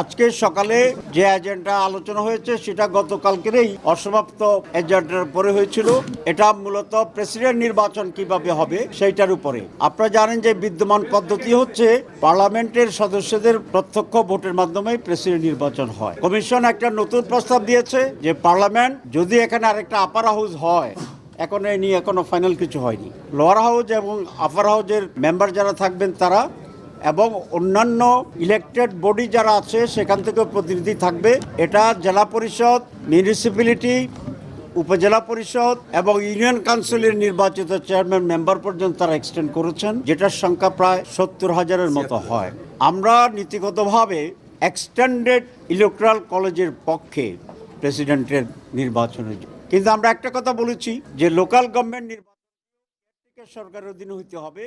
আজকে সকালে যে এজেন্ডা আলোচনা হয়েছে, সেটা গতকালকেরই অসমাপ্ত এজেন্ডার পরে হয়েছিল। এটা মূলত প্রেসিডেন্ট নির্বাচন কীভাবে হবে, সেইটার উপরে। আপনারা জানেন যে বিদ্যমান পদ্ধতি হচ্ছে পার্লামেন্টের সদস্যদের প্রত্যক্ষ ভোটের মাধ্যমে প্রেসিডেন্ট নির্বাচন হয়। কমিশন একটা নতুন প্রস্তাব দিয়েছে যে পার্লামেন্ট যদি এখানে আরেকটা আপার হাউস হয়, এখন এ নিয়ে এখনও ফাইনাল কিছু হয়নি। লোয়ার হাউস এবং আপার হাউজের মেম্বার যারা থাকবেন, তারা এবং অন্যান্য ইলেকটেড বডি যারা আছে সেখান থেকে প্রতিনিধি থাকবে। এটা জেলা পরিষদ মিউনিসিপ্যালিটি উপজেলা পরিষদ এবং ইউনিয়ন কাউন্সিলের নির্বাচিত চেয়ারম্যান মেম্বার পর্যন্ত তারা এক্সটেন্ড করেছেন যেটার সংখ্যা প্রায় সত্তর হাজারের মতো হয়। আমরা নীতিগতভাবে এক্সটেন্ডেড ইলেকট্রাল কলেজের পক্ষে প্রেসিডেন্টের নির্বাচনের কিন্তু আমরা একটা কথা বলেছি যে লোকাল গভর্নমেন্ট নির্বাচন সরকারের অধীনে হইতে হবে।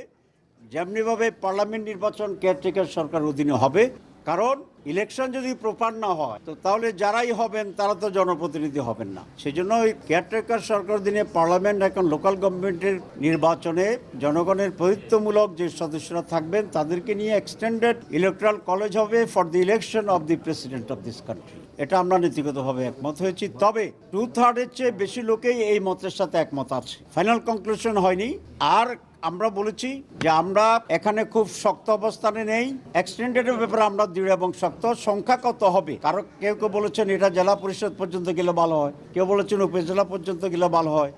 যেমনিভাবে পার্লামেন্ট নির্বাচন কেয়ারটেকার সরকার অধীনে হবে, কারণ ইলেকশন যদি প্রপার না হয়, তো তাহলে যারাই হবেন তারা তো জনপ্রতিনিধি হবেন না। সেই জন্য ওই কেয়ারটেকার সরকার দিনে পার্লামেন্ট এখন লোকাল গভর্নমেন্টের নির্বাচনে জনগণের প্রতিত্বমূলক যে সদস্যরা থাকবেন, তাদেরকে নিয়ে এক্সটেন্ডেড ইলেকট্রাল কলেজ হবে for the election of the president of this country এটা আমরা নীতিগতভাবে একমত হয়েছি। তবে টু থার্ডের চেয়ে বেশি লোকেই এই মতের সাথে একমত আছে। ফাইনাল কনক্লুশন হয়নি। আর আমরা বলেছি যে আমরা এখানে খুব শক্ত অবস্থানে নেই। এক্সটেন্ডেডের ব্যাপারে আমরা দৃঢ় এবং শক্ত। সংখ্যা কত হবে? কারও কেউ কেউ বলেছেন এটা জেলা পরিষদ পর্যন্ত গেলে ভালো হয়। কেউ বলেছেন উপজেলা পর্যন্ত গেলে ভালো হয়।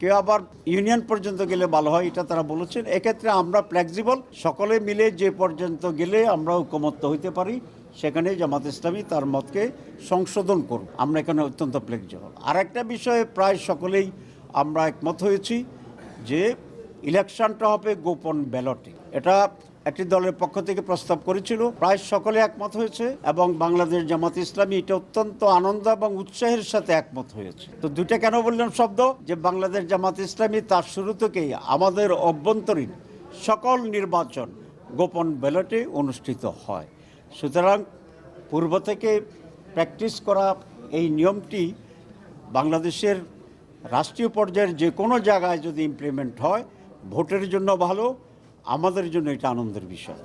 কেউ আবার ইউনিয়ন পর্যন্ত গেলে ভালো হয়, এটা তারা বলেছেন। এক্ষেত্রে আমরা ফ্লেক্সিবল সকলে মিলে যে পর্যন্ত গেলে আমরা ঐকমত্য হইতে পারি। সেখানে জামাত ইসলামী তার মতকে সংশোধন করব আমরা এখানে অত্যন্ত ফ্লেক্সিবল আর একটা বিষয়ে প্রায় সকলেই আমরা একমত হয়েছি যে ইলেকশনটা হবে গোপন ব্যালটে। এটা একটি দলের পক্ষ থেকে প্রস্তাব করেছিল। প্রায় সকলে একমত হয়েছে এবং বাংলাদেশ জামাত ইসলামী এটা অত্যন্ত আনন্দ এবং উৎসাহের সাথে একমত হয়েছে। তো দুইটা কেন বললাম শব্দ? যে বাংলাদেশ জামাত ইসলামী তার শুরু থেকেই আমাদের অভ্যন্তরীণ সকল নির্বাচন গোপন ব্যালটে অনুষ্ঠিত হয়। সুতরাং পূর্ব থেকে প্র্যাকটিস করা এই নিয়মটি বাংলাদেশের রাষ্ট্রীয় পর্যায়ের যে কোনো জায়গায় যদি ইমপ্লিমেন্ট হয়, ভোটের জন্য ভালো, আমাদের জন্য এটা আনন্দের বিষয়।